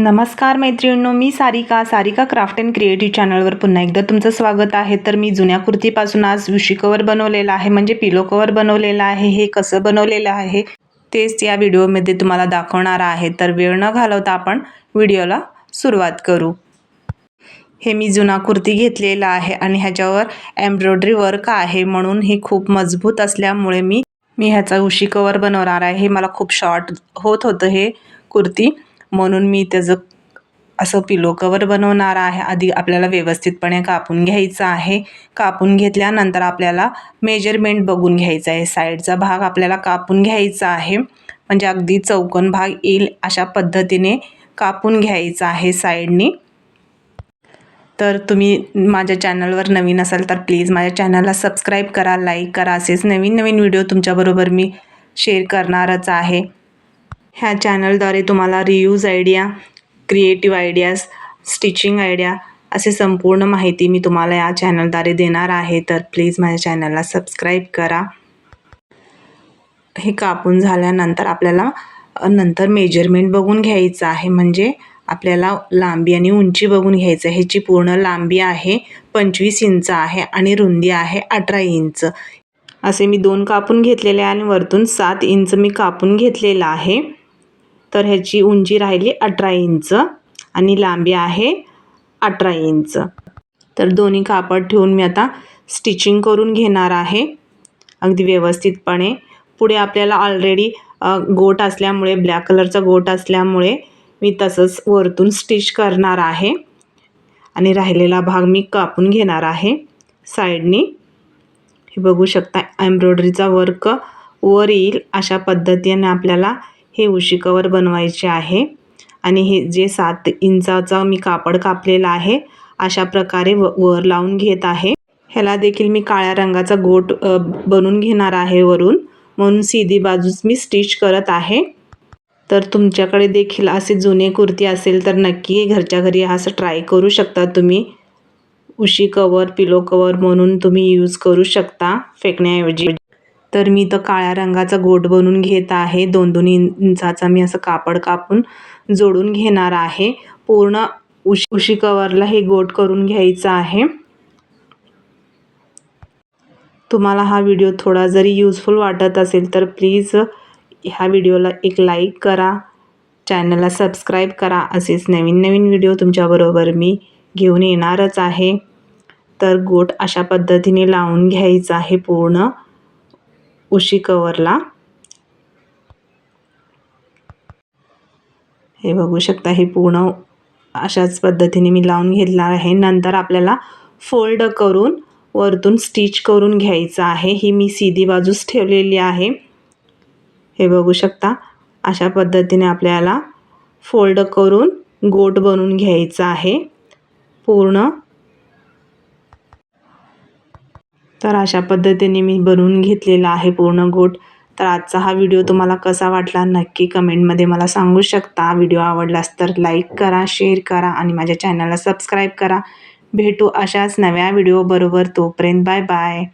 नमस्कार मैत्रिणींनो मी Sarika. Sarika craft and creative चॅनलवर पुन्हा एकदा तुमचं स्वागत आहे. तर मी जुन्या कुर्तीपासून आज उशी कवर बनवलेलं आहे म्हणजे पिलो कवर बनवलेलं आहे. हे कसं बनवलेलं आहे तेच या व्हिडिओमध्ये तुम्हाला दाखवणार आहे. तर वेळ न घालवता आपण व्हिडिओला सुरुवात करू. हे मी जुना कुर्ती घेतलेला आहे आणि ह्याच्यावर एम्ब्रॉयडरी वर्क आहे म्हणून हे खूप मजबूत असल्यामुळे मी मी ह्याचा उशी कवर बनवणार आहे. हे मला खूप शॉर्ट होत होतं हे कुर्ती. म्हणून मी त्याचं असं पिलो कवर बनवणार आहे. आधी आपल्याला व्यवस्थितपणे कापून घ्यायचं आहे. कापून घेतल्यानंतर आपल्याला मेजरमेंट बघून घ्यायचं आहे. साईडचा भाग आपल्याला कापून घ्यायचा आहे. म्हणजे अगदी चौकोन भाग येईल अशा पद्धतीने कापून घ्यायचा आहे साईडनी. तर तुम्ही माझ्या चॅनलवर नवीन असाल तर प्लीज माझ्या चॅनलला सबस्क्राईब करा लाईक करा. असेच नवीन नवीन व्हिडिओ तुमच्याबरोबर मी शेअर करणारच आहे. ह्या चॅनलद्वारे तुम्हाला reuse idea creative ideas stitching idea असे संपूर्ण माहिती मी तुम्हाला या चॅनलद्वारे देणार आहे. तर प्लीज माझ्या चॅनलला सबस्क्राईब करा. हे कापून झाल्यानंतर आपल्याला नंतर मेजरमेंट बघून घ्यायचं आहे. म्हणजे आपल्याला लांबी आणि उंची बघून घ्यायचं आहे. ह्याची पूर्ण लांबी आहे पंचवीस इंच आहे आणि रुंदी आहे अठरा इंच. असे मी दोन कापून घेतलेले आहे आणि वरतून सात इंच मी कापून घेतलेलं आहे. तर ह्याची उंची राहिली अठरा इंच आणि लांबी आहे अठरा इंच. तर दोन्ही कापड ठेवून मी आता स्टिचिंग करून घेणार आहे. अगदी व्यवस्थितपणे. पुढे आपल्याला ऑलरेडी गोट असल्यामुळे ब्लॅक कलरचा गोट असल्यामुळे मी तसंच वरतून स्टिच करणार आहे. आणि राहिलेला भाग मी कापून घेणार आहे साईडनी. हे बघू शकता एम्ब्रॉयडरीचा वर्क वर येईल अशा पद्धतीने आपल्याला हे उशी कवर बनवायचे आहे. आणि हे जे सात इंचाचा मी कापड कापलेला आहे अशा प्रकारे व वर लावून घेत आहे. ह्याला देखील मी काळ्या रंगाचा गोट बनवून घेणार आहे वरून. म्हणून सीधी बाजूस मी स्टिच करत आहे. तर तुमच्याकडे देखील असे जुने कुर्ती असेल तर नक्की घरच्या घरी असं ट्राय करू शकता तुम्ही. उशी कवर पिलो कवर म्हणून तुम्ही यूज करू शकता फेकण्याऐवजी. तर मी तर काळ्या रंगाचा गोट बनवून घेत आहे. दोन दोन इंचाचा मी असं कापड कापून जोडून घेणार आहे. पूर्ण उशी उशी कवरला हे गोट करून घ्यायचं आहे. तुम्हाला हा व्हिडिओ थोडा जरी यूजफुल वाटत असेल तर प्लीज ह्या व्हिडिओला एक लाईक करा. चॅनलला सबस्क्राईब करा. असेच नवीन नवीन व्हिडिओ तुमच्याबरोबर मी घेऊन येणारच आहे. तर गोट अशा पद्धतीने लावून घ्यायचा आहे पूर्ण. उशी कवरला. हे बघू शकता हे पूर्ण अशाच पद्धतीने मी लावून घेतणार आहे. नंतर आपल्याला फोल्ड करून वरतून स्टिच करून घ्यायचं आहे. ही मी सीधी बाजूस ठेवलेली आहे. हे बघू शकता अशा पद्धतीने आपल्याला फोल्ड करून गोट बनवून घ्यायचं आहे. पूर्ण तर अशा पद्धतीने मी बनवून घेतलेला आहे पूर्ण गोट. तर आजचा हा व्हिडिओ तुम्हाला कसा वाटला नक्की कमेंटमध्ये मला सांगू शकता. व्हिडिओ आवडलास तर लाईक करा शेअर करा आणि माझ्या चॅनलला सबस्क्राईब करा. भेटू अशाच नव्या व्हिडिओबरोबर. तोपर्यंत बाय बाय